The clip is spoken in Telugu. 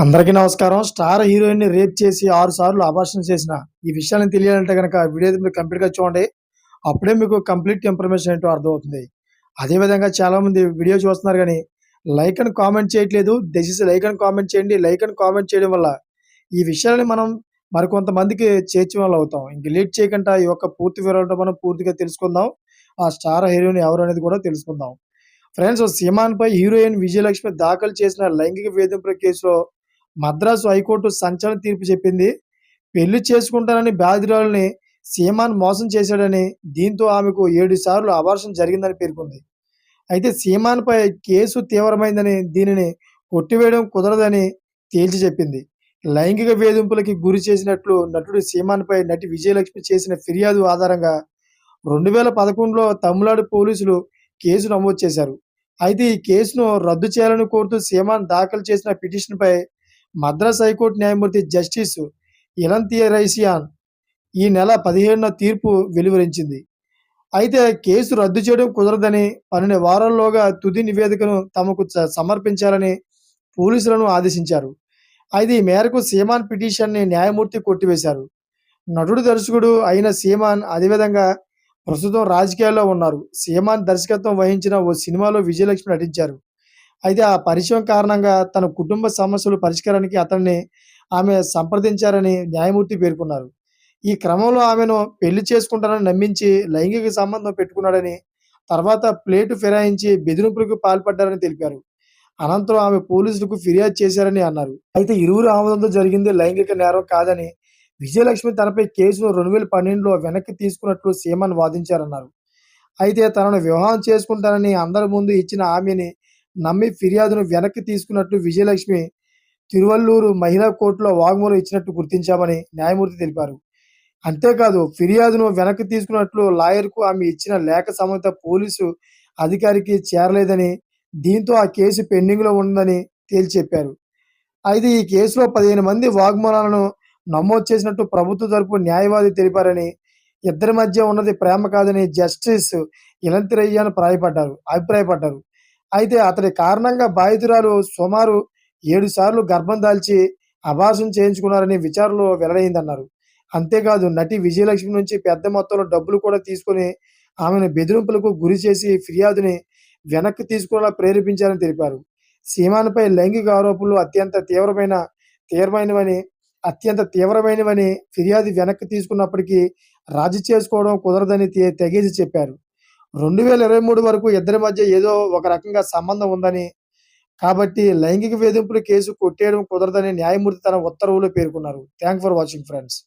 అందరికీ నమస్కారం. స్టార్ హీరోయిన్ని రేప్ చేసి ఆరు సార్లు అభాషణ చేసిన ఈ విషయాన్ని తెలియాలంటే కనుక వీడియో మీరు కంప్లీట్గా చూడండి. అప్పుడే మీకు కంప్లీట్ ఇన్ఫర్మేషన్ ఏంటో అర్థమవుతుంది. అదే విధంగా చాలా మంది వీడియో చూస్తున్నారు కానీ లైక్ అని కామెంట్ చేయట్లేదు. దయచేసి లైక్ అని కామెంట్ చేయండి. లైక్ అని కామెంట్ చేయడం వల్ల ఈ విషయాన్ని మనం మరికొంతమందికి చేర్చే వాళ్ళు అవుతాం. ఇంక లేట్ చేయకుండా ఈ యొక్క పూర్తి వివరాలతో మనం పూర్తిగా తెలుసుకుందాం. ఆ స్టార్ హీరోయిన్ ఎవరు అనేది కూడా తెలుసుకుందాం. ఫ్రెండ్స్ సీమాన్ పై హీరోయిన్ విజయలక్ష్మి దాఖలు చేసిన లైంగిక వేధింపుల కేసులో మద్రాసు హైకోర్టు సంచలన తీర్పు చెప్పింది. పెళ్ళి చేసుకుంటానని బాధితురాలని సీమాన్ మోసం చేశాడని దీంతో ఆమెకు ఏడు సార్లు అబార్షన్ జరిగిందని పేర్కొంది. అయితే సీమాన్పై కేసు తీవ్రమైందని దీనిని కొట్టివేయడం కుదరదని తేల్చి చెప్పింది. లైంగిక వేధింపులకి గురి చేసినట్లు నటుడు సీమాన్పై నటి విజయలక్ష్మి చేసిన ఫిర్యాదు ఆధారంగా రెండు వేల పదకొండులో తమిళనాడు పోలీసులు కేసు నమోదు చేశారు. అయితే ఈ కేసును రద్దు చేయాలని కోరుతూ సీమాన్ దాఖలు చేసిన పిటిషన్పై మద్రాస్ హైకోర్టు న్యాయమూర్తి జస్టిస్ ఇలంతియ రైసియాన్ ఈ నెల పదిహేడున తీర్పు వెలువరించింది. అయితే కేసు రద్దు చేయడం కుదరదని పన్నెండు వారాల్లోగా తుది నివేదికను తమకు సమర్పించాలని పోలీసులను ఆదేశించారు. అయితే ఈ మేరకు సీమాన్ పిటిషన్ని న్యాయమూర్తి కొట్టివేశారు. నటుడు దర్శకుడు అయిన సీమాన్ అదేవిధంగా ప్రస్తుతం రాజకీయాల్లో ఉన్నారు. సీమాన్ దర్శకత్వం వహించిన ఓ సినిమాలో విజయలక్ష్మి నటించారు. అయితే ఆ పరిచయం కారణంగా తన కుటుంబ సమస్యలు పరిష్కారానికి అతన్ని ఆమె సంప్రదించారని న్యాయమూర్తి పేర్కొన్నారు. ఈ క్రమంలో ఆమెను పెళ్ళి చేసుకుంటానని నమ్మించి లైంగిక సంబంధం పెట్టుకున్నాడని తర్వాత ప్లేటు ఫిరాయించి బెదిరింపులకు పాల్పడ్డారని తెలిపారు. అనంతరం ఆమె పోలీసులకు ఫిర్యాదు చేశారని అన్నారు. అయితే ఇరువురు ఆమోదంతో జరిగింది లైంగిక నేరం కాదని విజయలక్ష్మి తనపై కేసును రెండు వేల పన్నెండులో వెనక్కి తీసుకున్నట్లు సీమన్ వాదించారన్నారు. అయితే తనను వివాహం చేసుకుంటానని అందరి ముందు ఇచ్చిన ఆమెని నమ్మి ఫిర్యాదును వెనక్కి తీసుకున్నట్లు విజయలక్ష్మి తిరువల్లూరు మహిళా కోర్టులో వాగ్మూలం ఇచ్చినట్టు గుర్తించామని న్యాయమూర్తి తెలిపారు. అంతేకాదు ఫిర్యాదును వెనక్కి తీసుకున్నట్లు లాయర్కు ఆమె ఇచ్చిన లేఖ సంబంధిత పోలీసు అధికారికి చేరలేదని దీంతో ఆ కేసు పెండింగ్లో ఉందని తేల్చి చెప్పారు అయితే ఈ కేసులో పదిహేను మంది వాగ్మూలాలను నమోదు చేసినట్టు ప్రభుత్వ తరపు న్యాయవాది తెలిపారని ఇద్దరి మధ్య ఉన్నది ప్రేమ కాదని జస్టిస్ ఇలంతిరయ్యను ప్రాయపడ్డారు అభిప్రాయపడ్డారు. అయితే అతడి కారణంగా బాధితురాలు సుమారు ఏడు సార్లు గర్భం దాల్చి అభాసం చేయించుకున్నారని విచారణలో వెల్లడైందన్నారు. అంతేకాదు నటి విజయలక్ష్మి నుంచి పెద్ద మొత్తంలో డబ్బులు కూడా తీసుకొని ఆమెను బెదిరింపులకు గురి చేసి ఫిర్యాదుని వెనక్కి తీసుకునేలా ప్రేరేపించారని తెలిపారు. సీమాన్పై లైంగిక ఆరోపణలు అత్యంత తీవ్రమైన తీవ్రమైనవని అత్యంత తీవ్రమైనవని ఫిర్యాదు వెనక్కి తీసుకున్నప్పటికీ రాజీ చేసుకోవడం కుదరదని తెగేసి చెప్పారు. రెండు వేల ఇరవై మూడు వరకు ఇద్దరి మధ్య ఏదో ఒక రకంగా సంబంధం ఉందని. కాబట్టి లైంగిక వేధింపుల కేసు కొట్టేయడం కుదరదని న్యాయమూర్తి తన ఉత్తర్వులో పేర్కొన్నారు. Thank for watching friends